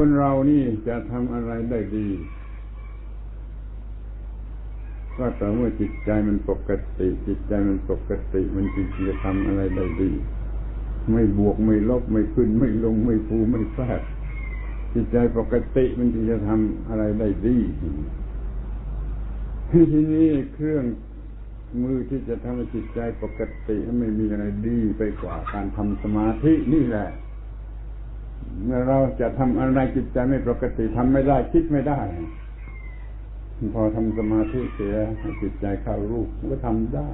คนเรานี่จะทำอะไรได้ดี ก็แต่เมื่อจิตใจมันปกติ จิตใจมันปกติ มันจริงจะทำอะไรได้ดี ไม่บวกไม่ลบไม่ขึ้น ไม่ลงไม่ฟูไม่แฝงจิตใจปกติมันจึงจะทำอะไรได้ดีที่นี้เครื่องมือที่จะทำให้จิตใจปกติไม่มีอะไรดีไปกว่าการทำสมาธินี่แหละ เมื่อเราจะทำอะไรจิตใจไม่ปกติทำไม่ได้คิดไม่ได้ พอทำสมาธิเสียจิตใจเข้ารูปก็ทำได้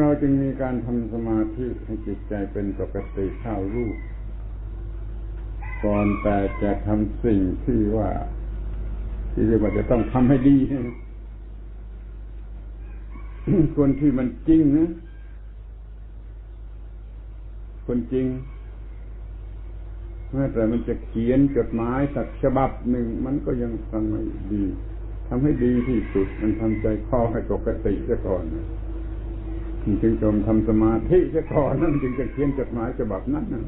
เราจึงมีการทำสมาธิให้จิตใจเป็นปกติเข้ารูปก่อนแต่จะทำสิ่งที่ว่า ที่เรียกว่าจะต้องทำให้ดีคนที่มันจริงนะคนจริง แม้แต่มันจะเขียนจดหมายสักฉบับหนึ่งมันก็ยังทำให้ดีทำให้ดีที่สุด มันทำใจคอให้ปกติซะก่อนจึงจมทำสมาธิซะก่อนนั่นจึงจะเขียนจดหมายฉบับนั้นนะ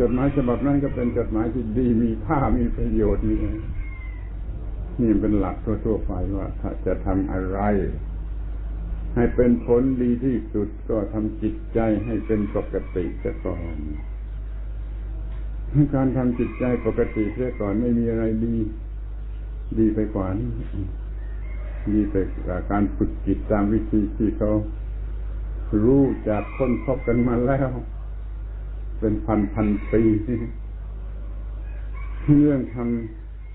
จดหมายฉบับนั้นก็เป็นจดหมายที่ดีมีค่ามีประโยชน์นี่นี่เป็นหลักทั่วๆไปว่าถ้าจะทำอะไร ให้เป็นผลดีที่สุดก็ทำจิตใจให้เป็นปกติซะก่อน การทำจิตใจปกติเสียก่อนไม่มีอะไรดี ดีไปกว่านี้ดีไปกว่าการฝึกจิตตามวิธีที่เขารู้จากค้นพบกันมาแล้ว เป็นพันพันปีเรื่องท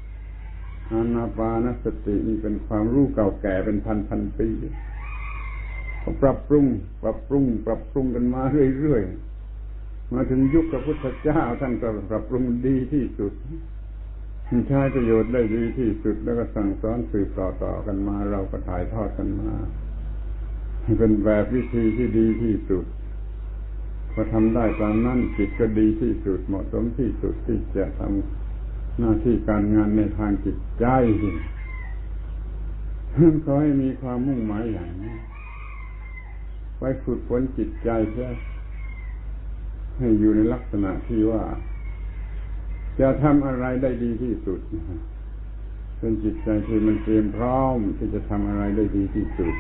ำอานาปานสตินี่เป็นความรู้เก่าแก่เป็นพันพันปีเขาปรับปรุง ปรับปรุง ปรับปรุงกันมาเรื่อยๆ มาถึงยุคพระพุทธเจ้าท่านก็ปรับปรุงดีที่สุดใช้ประโยชน์ได้ดีที่สุดแล้วก็สั่งสอนสืบต่อต่อกันมา เราก็ถ่ายทอดกันมาเป็นแบบวิธีที่ดีที่สุดพอทำได้ตามนั้นจิตก็ดีที่สุดเหมาะสมที่สุดที่จะทำหน้าที่การงานในทางจิตใจขอให้มีความมุ่งหมายอย่างนี้ ไว้ฝึกฝนจิตใจใช่ ให้อยู่ในลักษณะที่ว่า จะทำอะไรได้ดีที่สุดเป็นจิตใจที่มันเตรียมพร้อมที่จะทำอะไรได้ดีที่สุด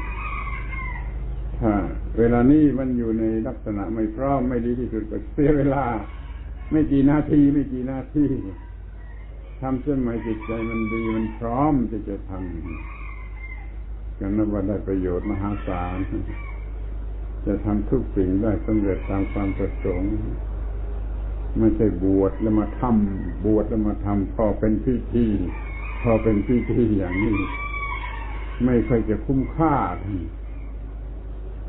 ถ้า เวลานี้มันอยู่ในลักษณะไม่พร้อมไม่ดีที่สุดก็เสียเวลา ไม่กี่นาทีไม่กี่นาทีทำเส้นหมายจิตใจมันดีมันพร้อมที่จะทำกันนับว่าได้ประโยชน์มหาศาล จะทำทุกสิ่งได้สำเร็จตามความประสงค์ ไม่ใช่บวชแล้วมาทำบวชแล้วมาทำพอเป็นพิธีพอเป็นพิธีอย่างนี้ ไม่ค่อยจะคุ้มค่า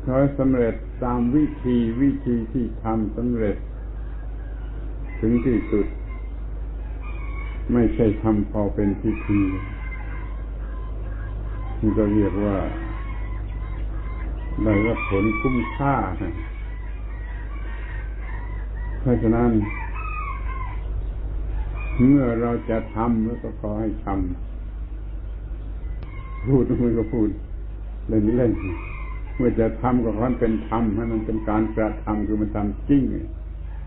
ขอสำเร็จตามวิธีวิธีที่ทำสำเร็จ ถึงที่สุด ไม่ใช่ทำพอเป็นพิธีนี่ก็เรียกว่า ได้รับผลคุ้มค่าเพราะฉะนั้น เมื่อเราจะทำแล้วก็ขอให้ทำพูดมันก็พูดเล่นเล่นเมื่อจะทำก็ขอให้เป็นธรรมให้มันเป็นการกระทำคือมันทำจริง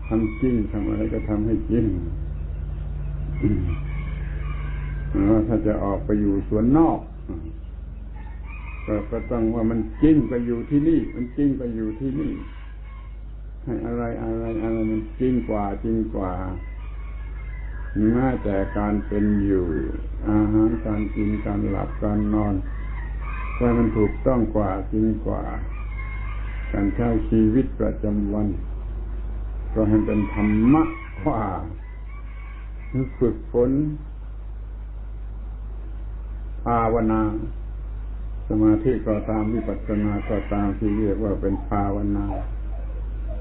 ทำจริงทำอะไรก็ทำให้จริงถ้าจะออกไปอยู่สวนนอก ก็ก็ต้องว่ามันจริงก็อยู่ที่นี่ มันจริงก็อยู่ที่นี่ ให้อะไรอะไรอะไรมันจริงกว่าจริงกว่าแม้แต่การเป็นอยู่ อาหารการกินการหลับการนอนว่ามันถูกต้องกว่าจริงกว่า การใช้ชีวิตประจำวันก็ให้เป็นธรรมะกว่าฝึกฝนภาวนา สมาธิก็ตามวิปัสสนาก็ตามที่เรียกว่าเป็นภาวนา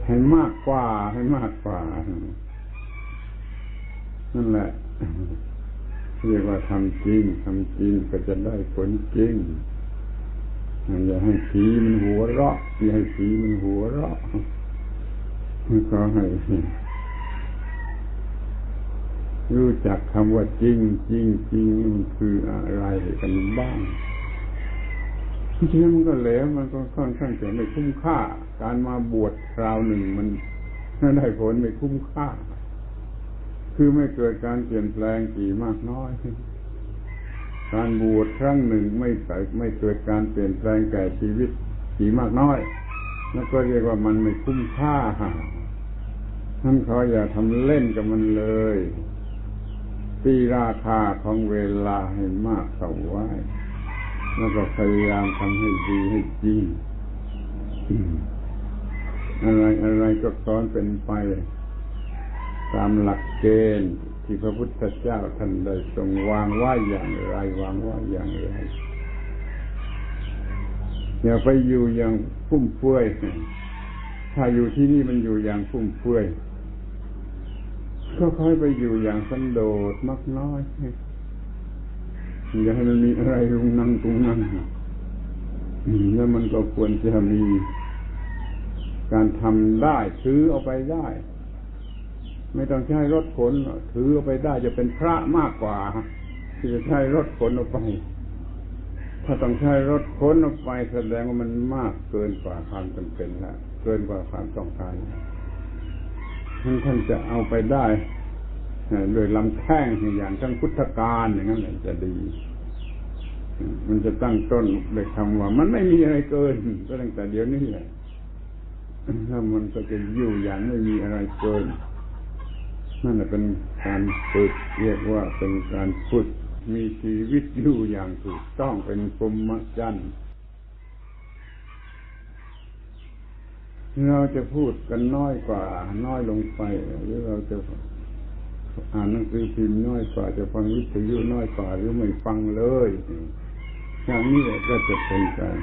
ให้มากกว่าให้มากกว่า นั่นแหละ เรียกว่าทำจริงทำจริงก็จะได้ผลจริงอย่าให้ผีมันหัวเราะอย่าให้ผีมันหัวเราะก็ให้รู้จักคำว่าจริงจริงจริงมันคืออะไรกันบ้าง จริงๆมันก็เหลวมันก็ค่อนข้างจะไม่คุ้มค่า การมาบวชคราวหนึ่งมันได้ผลไม่คุ้มค่า คือไม่เกิดการเปลี่ยนแปลงกี่มากน้อย การบวชครั้งหนึ่งไม่เกิดไม่เกิดการเปลี่ยนแปลงแก่ชีวิตกี่มากน้อยแล้วก็เรียกว่ามันไม่คุ้มค่าท่านขออย่าทำเล่นกับมันเลยตีราคาของเวลาให้มากเข้าไว้ แล้วก็พยายามทำให้ดีให้จริงอะไรอะไรก็สอนเป็นไป ตามหลักเกณฑ์ที่พระพุทธเจ้าท่านได้ทรงวางไว้อย่างไรวางไว้อย่างไรอย่าไปอยู่อย่างฟุ่มเฟือยถ้าอยู่ที่นี่มันอยู่อย่างฟุ่มเฟือยก็ค่อยไปอยู่อย่างสันโดษมักน้อย อย่าให้มันมีอะไรรุงนั่งตุงนั่งแล้วมันก็ควรจะมีการทำได้ถือเอาไปได้ ไม่ต้องใช้รถขนถือเอาไปได้จะเป็นพระมากกว่าที่จะใช้รถขนเอาไป ถ้าต้องใช้รถขนเอาไปแสดงว่ามันมากเกินกว่าความจำเป็นแล้วเกินกว่าความต้องการท่านท่านจะเอาไปได้ โดยลำแข้งอย่างทั้งพุทธการอย่างนั้นจะดี มันจะตั้งต้นโดยคำว่า มันไม่มีอะไรเกิน ก็ตั้งแต่เดี๋ยวนี้แหละถ้ามันก็จะอยู่อย่างไม่มีอะไรเกินนั่นเป็นการฝึกเรียกว่าเป็นการฝึกมีชีวิตอยู่อย่างถูกต้องเป็นพรหมจรรย์เราจะพูดกันน้อยกว่า น้อยลงไปหรือเราจะ อ่านหนังสือพิมพ์น้อยกว่าจะฟังวิทยุน้อยกว่าหรือไม่ฟังเลยอย่างนี้ก็จะเป็นการ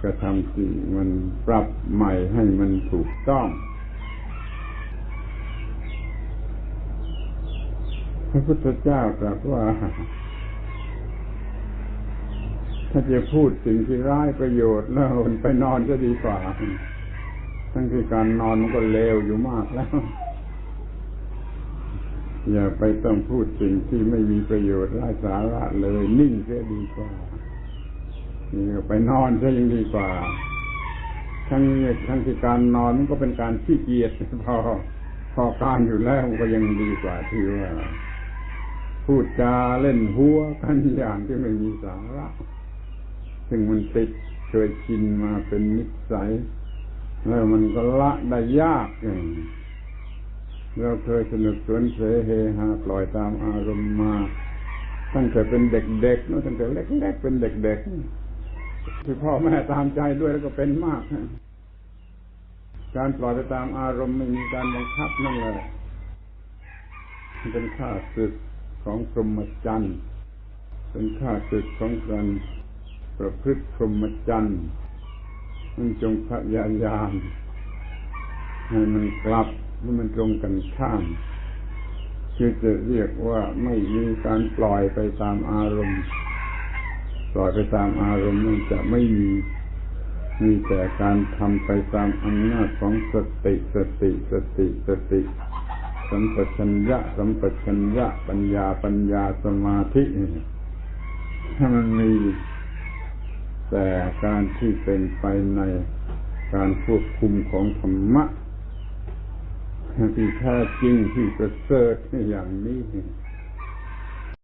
กระทำที่มันปรับใหม่ให้มันถูกต้องพระพุทธเจ้าตรัสว่า ถ้าจะพูดสิ่งที่ร้ายประโยชน์แล้วไปนอนจะดีกว่า ทั้งที่การนอนมันก็เลวอยู่มากแล้ว อย่าไปต้องพูดสิ่งที่ไม่มีประโยชน์ไร้สาระเลย นิ่งเสียดีกว่าไปนอนซะยังดีกว่า ทั้งทั้งที่การนอนมันก็เป็นการขี้เกียจพอพอการอยู่แล้วก็ยังดีกว่าที่ว่าพูดจาเล่นหัวกันอย่างที่ไม่มีสาระซึ่งมันติดเคยชินมาเป็นนิสัย แล้วมันก็ละได้ยากอย่าง เราเคยสนุกสนเสเฮฮาปล่อยตามอารมณ์มาตั้งแต่เป็นเด็กๆนู้ตั้งแต่เล็กๆเป็นเด็กๆคือพ่อแม่ตามใจด้วยแล้วก็เป็นมาก การปล่อยไปตามอารมณ์ไม่มีการบังคับนั่นเลยเป็นค่าศึกของพรหมจรรย์เป็นค่าศึกของการประพฤติพรหมจรรย์มันจงพยายามให้มันกลับ นี่มันตรงกันข้ามคือจะเรียกว่าไม่มีการปล่อยไปตามอารมณ์ ปล่อยไปตามอารมณ์มันจะไม่มีมีแต่การทำไปตามอำนาจของสติสติสติสติสัมปชัญญะสัมปชัญญะปัญญาปัญญาสมาธิถ้ามันมีแต่การที่เป็นไปในการควบคุมของธรรมะ ที่แท้จริงที่ประเสริฐอย่างนี้